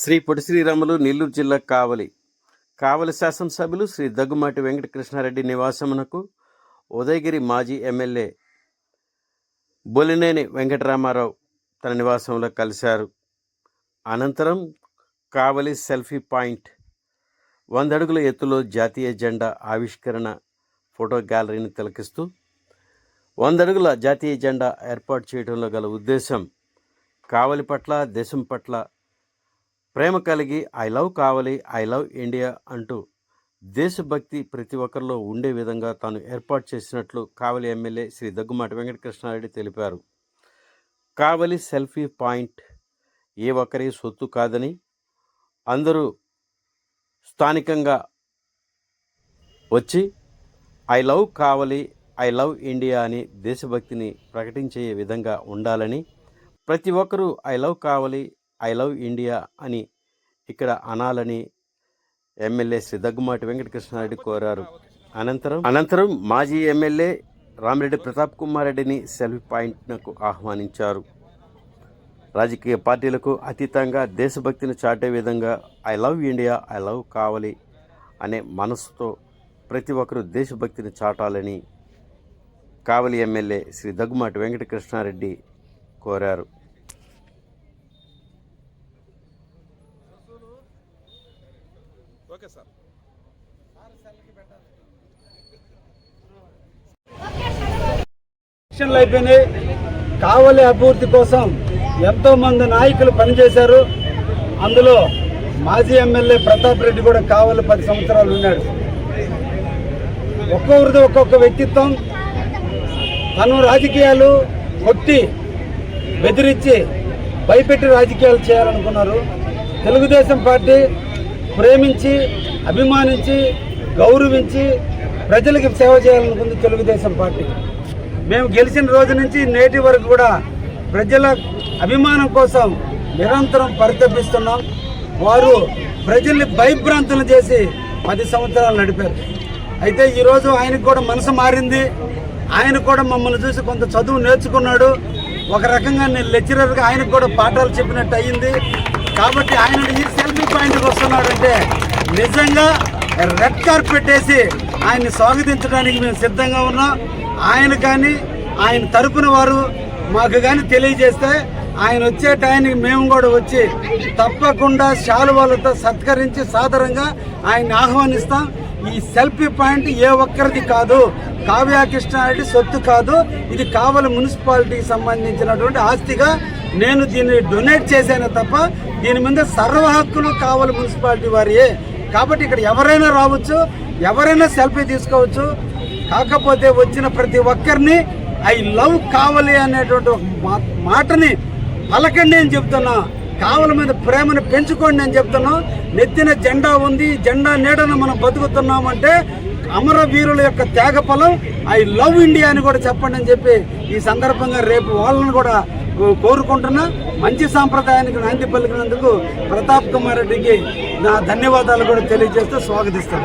శ్రీ పొడి శ్రీరాములు నెల్లూరు జిల్లా కావలి. కావలి శాసనసభ్యులు శ్రీ దగ్గుమాటి వెంకటకృష్ణారెడ్డి నివాసమునకు ఉదయగిరి మాజీ ఎమ్మెల్యే బొలినేని వెంకటరామారావు తన నివాసంలో కలిశారు. అనంతరం కావలి సెల్ఫీ పాయింట్ వంద అడుగుల ఎత్తులో జాతీయ జెండా ఆవిష్కరణ ఫోటో గ్యాలరీని తిలకిస్తూ వంద అడుగుల జాతీయ జెండా ఏర్పాటు చేయడంలో గల ఉద్దేశం కావలి పట్ల దేశం పట్ల ప్రేమ కలిగి I love Kavali I love India అంటూ దేశభక్తి ప్రతి ఒక్కరిలో ఉండే విధంగా తాను ఏర్పాటు చేసినట్లు కావలి ఎమ్మెల్యే శ్రీ దగ్గుమాటి వెంకటకృష్ణారెడ్డి తెలిపారు. కావలి సెల్ఫీ పాయింట్ ఏ ఒక్కరి సొత్తు కాదని అందరూ స్థానికంగా వచ్చి I love Kavali I love India అని దేశభక్తిని ప్రకటించే విధంగా ఉండాలని ప్రతి ఒక్కరూ I love Kavali I love India అని ఇక్కడ అనాలని ఎమ్మెల్యే శ్రీ దగ్గుమాటి వెంకటకృష్ణారెడ్డి కోరారు. అనంతరం అనంతరం మాజీ ఎమ్మెల్యే రామిరెడ్డి ప్రతాప్ కుమార్ రెడ్డిని సెల్ఫీ పాయింట్నకు ఆహ్వానించారు. రాజకీయ పార్టీలకు అతీతంగా దేశభక్తిని చాటే విధంగా I love India I love Kavali అనే మనసుతో ప్రతి ఒక్కరూ దేశభక్తిని చాటాలని కావలి ఎమ్మెల్యే శ్రీ దగ్గుమాటి వెంకటకృష్ణారెడ్డి కోరారు. సార్. ఎలక్షన్లు అయిపోయినాయి. కావలి అభివృద్ధి కోసం ఎంతో మంది నాయకులు పనిచేశారు. అందులో మాజీ ఎమ్మెల్యే ప్రతాప్ రెడ్డి కూడా కావలి పది సంవత్సరాలు ఉన్నాడు. ఒక్కొక్కరిది ఒక్కొక్క వ్యక్తిత్వం తను రాజకీయాలు కొట్టి బెదిరించి భయపెట్టి రాజకీయాలు చేయాలనుకున్నారు. తెలుగుదేశం పార్టీ ప్రేమించి అభిమానించి గౌరవించి ప్రజలకి సేవ చేయాలనుకుంది తెలుగుదేశం పార్టీ. మేము గెలిచిన రోజు నుంచి నేటి వరకు కూడా ప్రజల అభిమానం కోసం నిరంతరం పరితపిస్తున్నాం. వారు ప్రజల్ని భయభ్రాంతులు చేసి పది సంవత్సరాలు నడిపారు. అయితే ఈరోజు ఆయనకు కూడా మనసు మారింది. ఆయన కూడా మమ్మల్ని చూసి కొంత చదువు నేర్చుకున్నాడు. ఒక రకంగా నేను లెక్చరర్గా ఆయనకు కూడా పాఠాలు చెప్పినట్టు అయ్యింది కాబట్టి ఆయన ఈ సెల్ఫీ చేస్తున్నాడంటే నిజంగా రెడ్ కార్పెట్ వేసి ఆయన్ని స్వాగతించడానికి మేము సిద్ధంగా ఉన్నాం. ఆయన కానీ ఆయన తరపున వారు మాకు కానీ తెలియజేస్తే ఆయన వచ్చే టైంకి మేము కూడా వచ్చి తప్పకుండా శాలువాలతో సత్కరించి సాదరంగా ఆయన్ని ఆహ్వానిస్తాం. ఈ సెల్ఫీ పాయింట్ ఏ ఒక్కరిది కాదు. కావ్యాకృష్ణారెడ్డి సొత్తు కాదు. ఇది కావలి మున్సిపాలిటీకి సంబంధించినటువంటి ఆస్తిగా నేను దీన్ని డొనేట్ చేశాను తప్ప దీని మీద సర్వ హక్కులు కావలి మున్సిపాలిటీ వారియే. కాబట్టి ఇక్కడ ఎవరైనా రావచ్చు ఎవరైనా సెల్ఫీ తీసుకోవచ్చు. కాకపోతే వచ్చిన ప్రతి ఒక్కరిని ఐ లవ్ కావాలి అనేటువంటి మా- మాటని పలకండి అని చెప్తున్నా. కావల మీద ప్రేమను పెంచుకోండి అని చెప్తున్నాం. నెత్తిన జెండా ఉంది జెండా నీడను మనం బతుకుతున్నామంటే అమరవీరుల యొక్క త్యాగ ఫలం ఐ లవ్ ఇండియా అని కూడా చెప్పండి అని చెప్పి ఈ సందర్భంగా రేపు వాళ్ళని కూడా కోరుకుంటున్నా. మంచి సాంప్రదాయానికి నాంది పలికినందుకు ప్రతాప్ కుమార్ రెడ్డికి నా ధన్యవాదాలు కూడా తెలియజేస్తూ స్వాగతిస్తాను